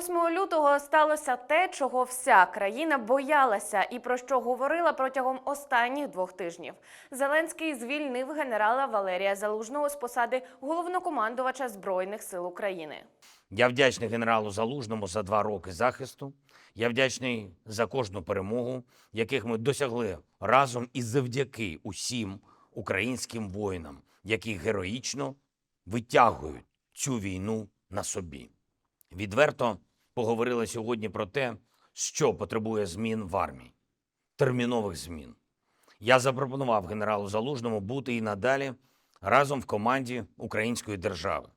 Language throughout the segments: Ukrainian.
8 лютого сталося те, чого вся країна боялася, і про що говорила протягом останніх двох тижнів. Зеленський звільнив генерала Валерія Залужного з посади головнокомандувача збройних сил України. Я вдячний генералу Залужному за два роки захисту. Я вдячний за кожну перемогу, яких ми досягли разом і завдяки усім українським воїнам, які героїчно витягують цю війну на собі. Відверто поговорили сьогодні про те, що потребує змін в армії, термінових змін. Я запропонував генералу Залужному бути і надалі разом в команді української держави.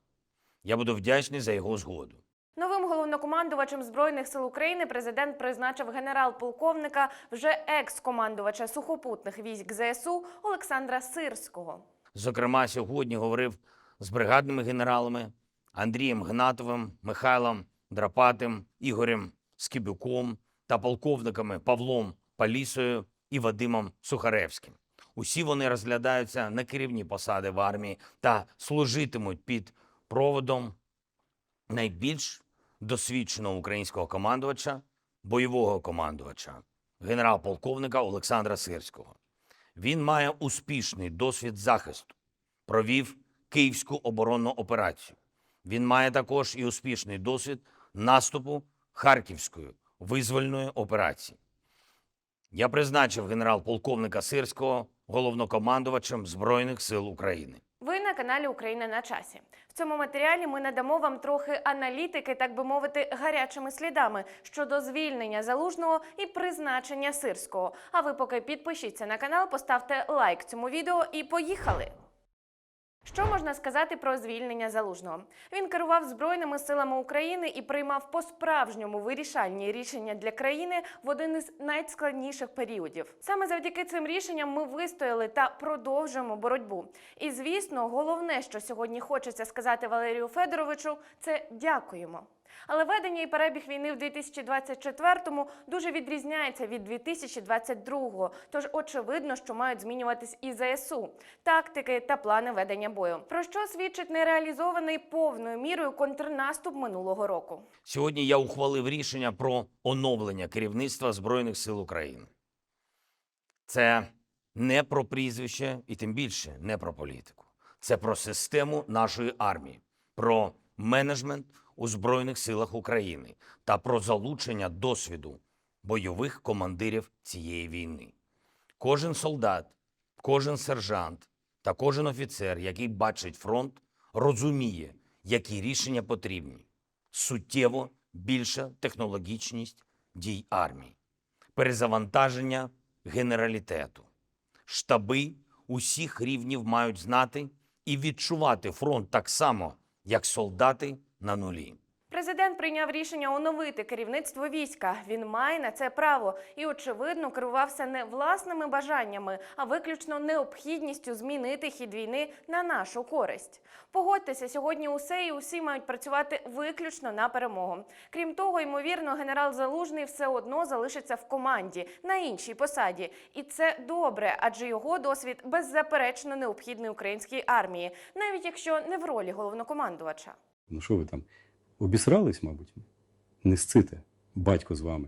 Я буду вдячний за його згоду. Новим головнокомандувачем збройних сил України президент призначив генерал-полковника, вже екс-командувача сухопутних військ ЗСУ Олександра Сирського. Зокрема, сьогодні говорив з бригадними генералами Андрієм Гнатовим, Михайлом Драпатим, Ігорем Скибюком та полковниками Павлом Палісою і Вадимом Сухаревським. Усі вони розглядаються на керівні посади в армії та служитимуть під проводом найбільш досвідченого українського командувача, бойового командувача, генерал-полковника Олександра Сирського. Він має успішний досвід захисту, провів Київську оборонну операцію. Він має також і успішний досвід наступу Харківської визвольної операції. Я призначив генерал-полковника Сирського головнокомандувачем Збройних сил України. Ви на каналі Україна на часі. В цьому матеріалі ми надамо вам трохи аналітики, так би мовити, гарячими слідами щодо звільнення залужного і призначення сирського. А ви поки підпишіться на канал, поставте лайк цьому відео і поїхали. Що можна сказати про звільнення залужного? Він керував збройними силами України і приймав по-справжньому вирішальні рішення для країни в один із найскладніших періодів. Саме завдяки цим рішенням ми вистояли та продовжуємо боротьбу. І звісно, головне, що сьогодні хочеться сказати Валерію Федоровичу, це дякуємо. Але ведення і перебіг війни в 2024-му дуже відрізняється від 2022-го, тож очевидно, що мають змінюватись і ЗСУ, тактики та плани ведення бою. Про що свідчить нереалізований повною мірою контрнаступ минулого року. Сьогодні я ухвалив рішення про оновлення керівництва Збройних сил України. Це не про прізвище і тим більше не про політику. Це про систему нашої армії, про менеджмент у Збройних силах України та про залучення досвіду бойових командирів цієї війни. Кожен солдат, кожен сержант та кожен офіцер, який бачить фронт, розуміє, які рішення потрібні суттєво більша технологічність дій армії, перезавантаження генералітету. Штаби усіх рівнів мають знати і відчувати фронт так само, як солдати на нулі. Президент прийняв рішення оновити керівництво війська. Він має на це право і, очевидно, керувався не власними бажаннями, а виключно необхідністю змінити хід війни на нашу користь. Погодьтеся, сьогодні усе і усі мають працювати виключно на перемогу. Крім того, ймовірно, генерал Залужний все одно залишиться в команді на іншій посаді, і це добре, адже його досвід беззаперечно необхідний українській армії, навіть якщо не в ролі головнокомандувача. Ну що ви там? Обісрались, мабуть? Не сците, батько з вами.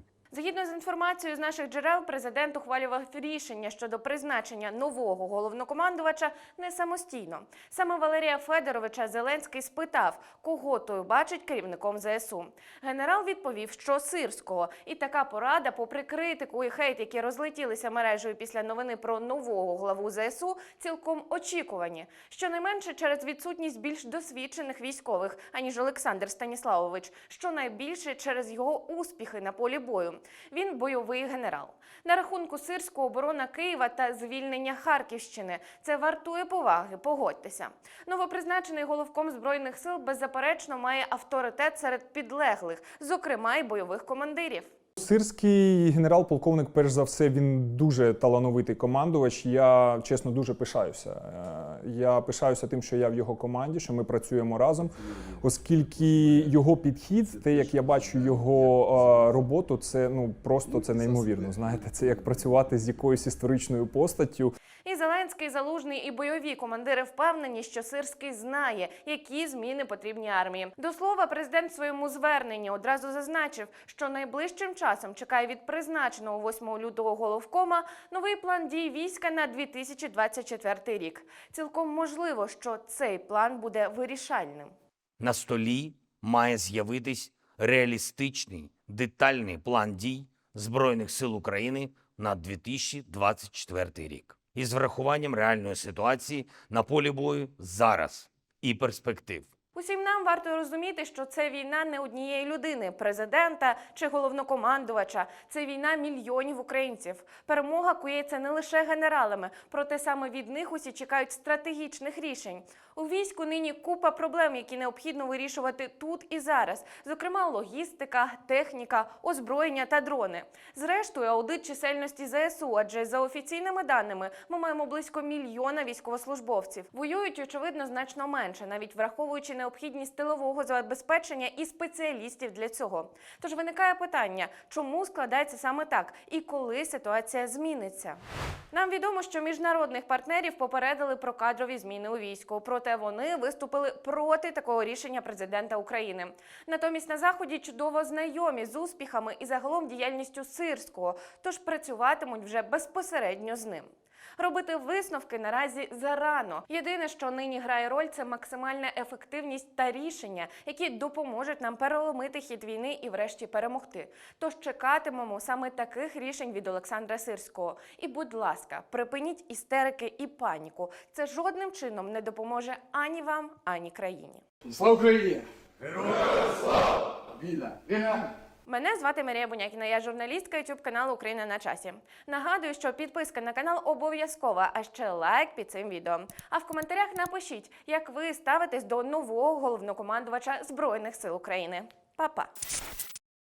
Інформацією з наших джерел, президент ухвалював рішення щодо призначення нового головнокомандувача не самостійно. Саме Валерія Федоровича Зеленський спитав, кого той бачить керівником ЗСУ. Генерал відповів, що сирського. І така порада, попри критику і хейт, які розлетілися мережею після новини про нового главу ЗСУ, цілком очікувані. Щонайменше через відсутність більш досвідчених військових, аніж Олександр Станіславович, що найбільше через його успіхи на полі бою. Він бойовий генерал. На рахунку сирського оборона Києва та звільнення Харківщини. Це вартує поваги, погодьтеся. Новопризначений головком збройних сил беззаперечно має авторитет серед підлеглих, зокрема й бойових командирів. Сирський генерал-полковник, перш за все, він дуже талановитий командувач. Я чесно дуже пишаюся. Е, Я пишаюся тим, що я в його команді, що ми працюємо разом, оскільки його підхід, те, як я бачу його е, роботу, це ну просто це неймовірно. Знаєте, це як працювати з якоюсь історичною постаттю. І Зеленський Залужний і бойові командири впевнені, що Сирський знає, які зміни потрібні армії. До слова, президент в своєму зверненні одразу зазначив, що найближчим часом чекає від призначеного 8 лютого головкома новий план дій війська на 2024 рік. Цілком можливо, що цей план буде вирішальним. На столі має з'явитись реалістичний детальний план дій Збройних сил України на 2024 рік із врахуванням реальної ситуації на полі бою зараз і перспектив. Усім нам варто розуміти, що це війна не однієї людини, президента чи головнокомандувача. Це війна мільйонів українців. Перемога кується не лише генералами, проте саме від них усі чекають стратегічних рішень. У війську нині купа проблем, які необхідно вирішувати тут і зараз. Зокрема, логістика, техніка, озброєння та дрони. Зрештою, аудит чисельності ЗСУ, адже за офіційними даними ми маємо близько мільйона військовослужбовців. Воюють, очевидно, значно менше, навіть враховуючи необхідність тилового забезпечення і спеціалістів для цього. Тож виникає питання, чому складається саме так і коли ситуація зміниться. Нам відомо, що міжнародних партнерів попередили про кадрові зміни у війську. Проте вони виступили проти такого рішення президента України. Натомість на заході чудово знайомі з успіхами і загалом діяльністю сирського, тож працюватимуть вже безпосередньо з ним. Робити висновки наразі зарано. Єдине, що нині грає роль, це максимальна ефективність та рішення, які допоможуть нам переломити хід війни і, врешті, перемогти. Тож чекатимемо саме таких рішень від Олександра Сирського. І, будь ласка, припиніть істерики і паніку. Це жодним чином не допоможе ані вам, ані країні. Слава Україні! Героям слава! Вільна! Вільна! Мене звати Марія Бунякіна, я журналістка YouTube каналу Україна на часі. Нагадую, що підписка на канал обов'язкова, а ще лайк під цим відео. А в коментарях напишіть, як ви ставитесь до нового головнокомандувача Збройних сил України. Па-па!